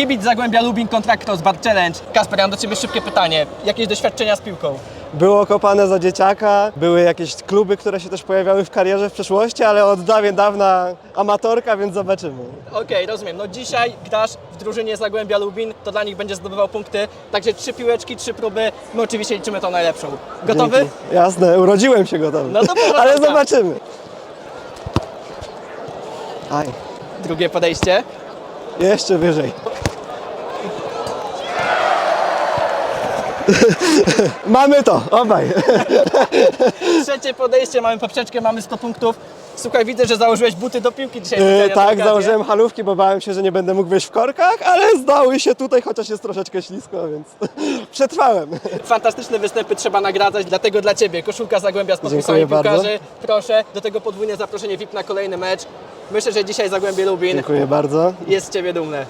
Kibic Zagłębia Lubin kontra Crossbar Challenge. Kasper, ja mam do Ciebie szybkie pytanie. Jakieś doświadczenia z piłką? Było kopane za dzieciaka, były jakieś kluby, które się też pojawiały w karierze w przeszłości, ale od dawien dawna amatorka, więc zobaczymy. Okej, rozumiem. No dzisiaj grasz w drużynie Zagłębia Lubin, to dla nich będzie zdobywał punkty. Także trzy piłeczki, trzy próby. My oczywiście liczymy to najlepszą. Gotowy? Dzięki. Jasne, urodziłem się gotowy. No to ale tak. zobaczymy. Aj, Drugie podejście. jeszcze wyżej. Mamy to, obaj. Trzecie podejście, mamy poprzeczkę, mamy 100 punktów. Słuchaj, widzę, że założyłeś buty do piłki dzisiaj. E, tak, założyłem halówki, bo bałem się, że nie będę mógł wejść w korkach, ale zdały się tutaj, chociaż jest troszeczkę ślisko, więc przetrwałem. Fantastyczne występy trzeba nagradzać, dlatego dla Ciebie koszulka Zagłębia z podpisami Dziękuję bardzo. piłkarzy. Proszę, do tego podwójne zaproszenie VIP na kolejny mecz. Myślę, że dzisiaj Zagłębie Lubin Dziękuję bardzo. jest z Ciebie dumne.